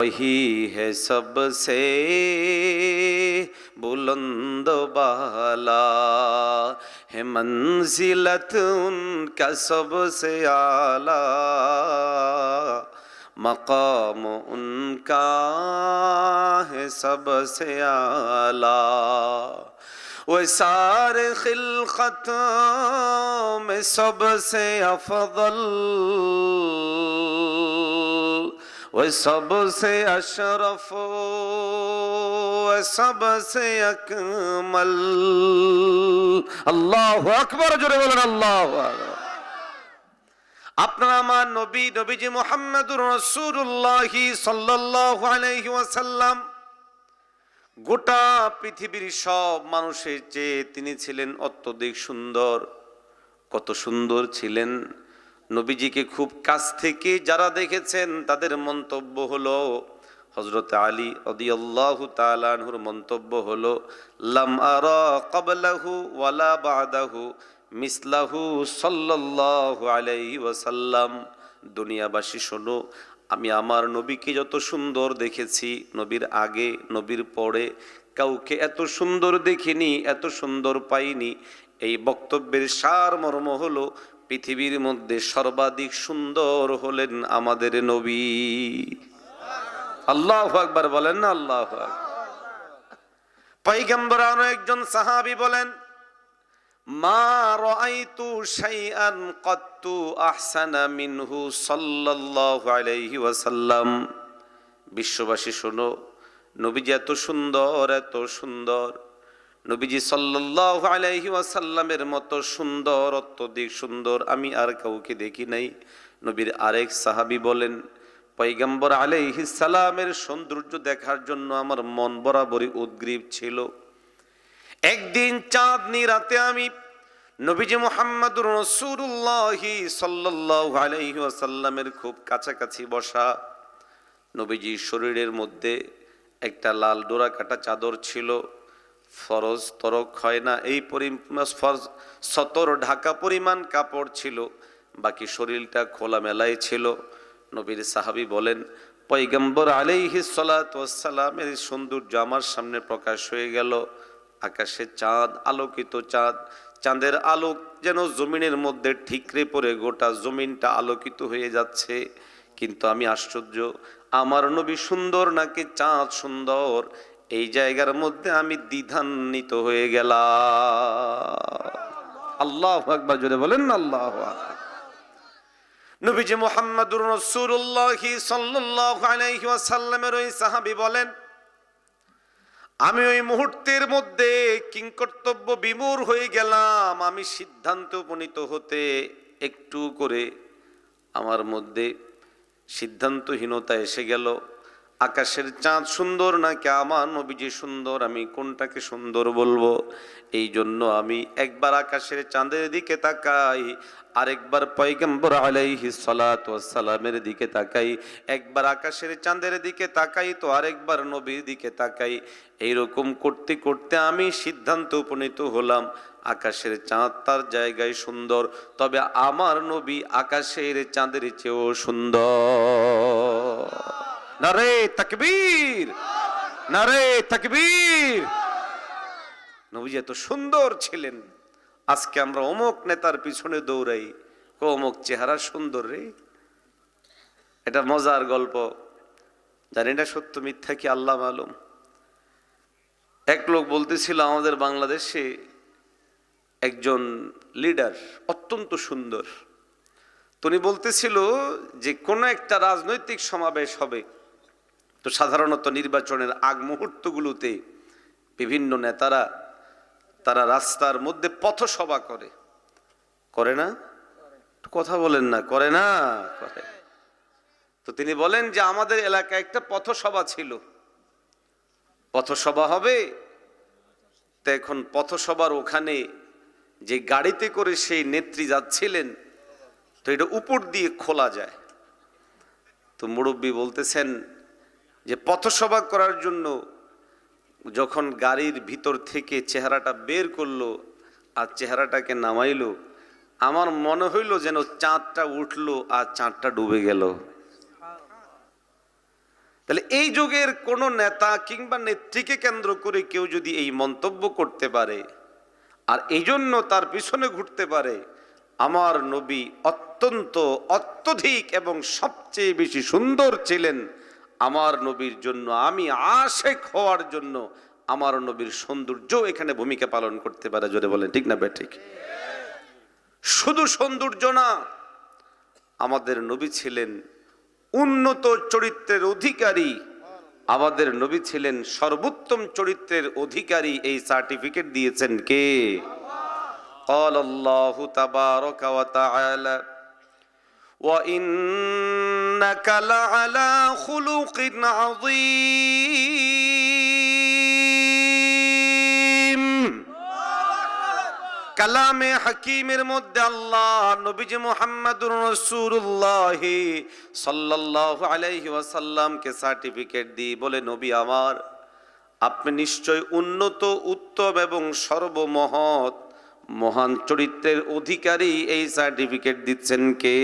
وہی ہے سب سے بلند بالا ہے منزلت ان کا سب سے اعلیٰ مقام ان کا ہے سب سے اعلیٰ وہ سارے خلقت میں سب سے افضل ওই سب سے اشرف و سب سے اکمل আল্লাহ اکبر جرے আপনার আমার নবী, নবীজি মোহাম্মদুর রসুল্লাহ সাল্লাহ আলহি ওয়াসাল্লাম, গোটা পৃথিবীর সব মানুষের চেয়ে তিনি ছিলেন অত্যধিক সুন্দর। কত সুন্দর ছিলেন নবীজিকে খুব কাছ থেকে যারা দেখেছেন, তাদের মন্তব্য হলো হজরত আলী অদিয়াল্লাহু তালানহুর মন্তব্য হলো, লাম আর কবলাহু ওয়ালা বাদাহু মিসলাহু সাল্লাল্লাহু আলাইহি ওয়াসাল্লাম। দুনিয়াবাসী, শোনো, আমি আমার নবীকে যত সুন্দর দেখেছি, নবীর আগে, নবীর পরে, কাউকে এত সুন্দর দেখিনি, এত সুন্দর পাইনি। এই বক্তব্যের সার মর্ম হলো পৃথিবীর মধ্যে সর্বাধিক সুন্দর হলেন আমাদের নবী। আল্লাহ আকবার বলেন না আল্লাহ পৈগম্বর আরও একজন সাহাবি বলেন, মা কাত্তু আহসানা মিনহু বিশ্ববাসী শোনো, নবীজি এত সুন্দর এত সুন্দর। নবীজি সাল্লাল্লাহু আলাইহি ওয়াসাল্লামের মতো সুন্দর, অত্যধিক সুন্দর আমি আর কাউকে দেখি নাই। নবীর আরেক সাহাবী বলেন পৈগম্বর আলাইহিস সালামের সৌন্দর্য দেখার জন্য আমার মন বরাবরই উদ্গ্রীব ছিল। একদিন চাঁদনি রাতে আমি নবীজি মোহাম্মদুর রসুল্লাহি সাল্লাল্লাহু আলাইহি ওয়াসাল্লামের খুব কাছাকাছি বসা। নবীজির শরীরের মধ্যে একটা লাল ডোরা কাটা চাদর ছিল। ফরজ তরক হয় না। এই ফরজ সতর ঢাকা পরিমাণ কাপড় ছিল, বাকি শরীরটা খোলা মেলায় ছিল। নবীর সাহাবী বলেন পৈগম্বর আলাইহি সালামের সৌন্দর্য আমার সামনে প্রকাশ হয়ে গেল। আকাশে চাঁদ, আলোকিত চাঁদ, চাঁদের আলোক যেন জমিনের মধ্যে ঠিকরে পড়ে গোটা জমিনটা আলোকিত হয়ে যাচ্ছে। কিন্তু আমি আশ্চর্য, আমার নবী সুন্দর নাকি চাঁদ সুন্দর? এই জায়গার মধ্যে আমি দ্বিধান্বিত হয়ে গেলাম। আল্লাহ একবার জোরে বলেন আল্লাহ আকবার। নবীজি মোহাম্মদুর রসুল্লাহ সাল্লাল্লাহু আলাইহি ওয়াসাল্লামের ওই সাহাবী বলেন, আমি ওই মুহূর্তের মধ্যে কিংকর্তব্য বিমূর হয়ে গেলাম। আমি সিদ্ধান্ত উপনীত হতে একটু করে আমার মধ্যে সিদ্ধান্তহীনতা এসে গেল। আকাশের চাঁদ সুন্দর নাকি আমার নবীজি সুন্দর, আমি কোনটাকে সুন্দর বলব? এই জন্য আমি একবার আকাশের চাঁদের দিকে তাকাই, আরেকবার পয়গম্বর আলাইহি সালামের দিকে তাকাই, একবার আকাশের চাঁদের দিকে তাকাই, তো আরেকবার নবীর দিকে তাকাই। এইরকম করতে করতে আমি সিদ্ধান্ত উপনীত হলাম, আকাশের চাঁদ তার জায়গায় সুন্দর, তবে আমার নবী আকাশের চাঁদের চেয়েও সুন্দর। নারে তাকবীর নারে তাকবীর। নবীজি এত সুন্দর ছিলেন। আজকে আমরা অমুক নেতার পিছনে দৌড়াই। অমুক চেহারা সুন্দর রে। এটা মজার গল্প। জানি না সত্য মিথ্যা কি আল্লাহ মালুম। এক লোক বলতেছিল আমাদের বাংলাদেশে একজন লিডার অত্যন্ত সুন্দর। তুমি বলতেছিল যে কোনো একটা রাজনৈতিক সমাবেশ হবে। তো সাধারণত নির্বাচনের আগ মুহূর্তগুলোতে বিভিন্ন নেতারা তারা রাস্তার মধ্যে পথসভা করে। করে না? কথা বলেন না, করে না, করে। তো তিনি বলেন যে আমাদের এলাকায় একটা পথসভা ছিল। পথসভা হবে? তো এখন পথসভার ওখানে যে গাড়িতে করে সেই নেত্রী যাচ্ছিলেন, তো এটা উপর দিয়ে খোলা যায়। তো মুরব্বী বলতেছেন যে পথসভা করার জন্য যখন গাড়ির ভিতর থেকে চেহারাটা বের করল আর চেহারাটাকে নামাইলো, আমার মনে হইল যেন চাঁদটা উঠল আর চাঁদটা ডুবে গেল। তাহলে এই যুগের কোনো নেতা কিংবা নেত্রীকে কেন্দ্র করে কেউ যদি এই মন্তব্য করতে পারে আর এই জন্য তার পিছনে ঘুরতে পারে, আমার নবী অত্যন্ত অত্যধিক এবং সবচেয়ে বেশি সুন্দর ছিলেন আমার নবীর জন্য আমি আশেক হওয়ার জন্য আমার নবীর সৌন্দর্য এখানে ভূমিকা পালন করতে পারে জোরে বলেন ঠিক না বে ঠিক শুধু সৌন্দর্য না আমাদের নবী ছিলেন উন্নত চরিত্রের অধিকারী আমাদের নবী ছিলেন সর্বোত্তম চরিত্রের অধিকারী এই সার্টিফিকেট দিয়েছেন কে قال الله تبارك وتعالى وإنك لعلى خلق عظيم কালামে হাকিমের মধ্যে আল্লাহ নবীজি মুহাম্মাদুর রাসূলুল্লাহ সাল্লাল্লাহু আলাইহি ওয়াসাল্লামকে সার্টিফিকেট দিয়ে বলে নবী আমার আপনি নিশ্চয় উন্নত উত্তম এবং সর্বমহৎ মহান চরিত্রের অধিকারী এই সার্টিফিকেট দিচ্ছেন কে?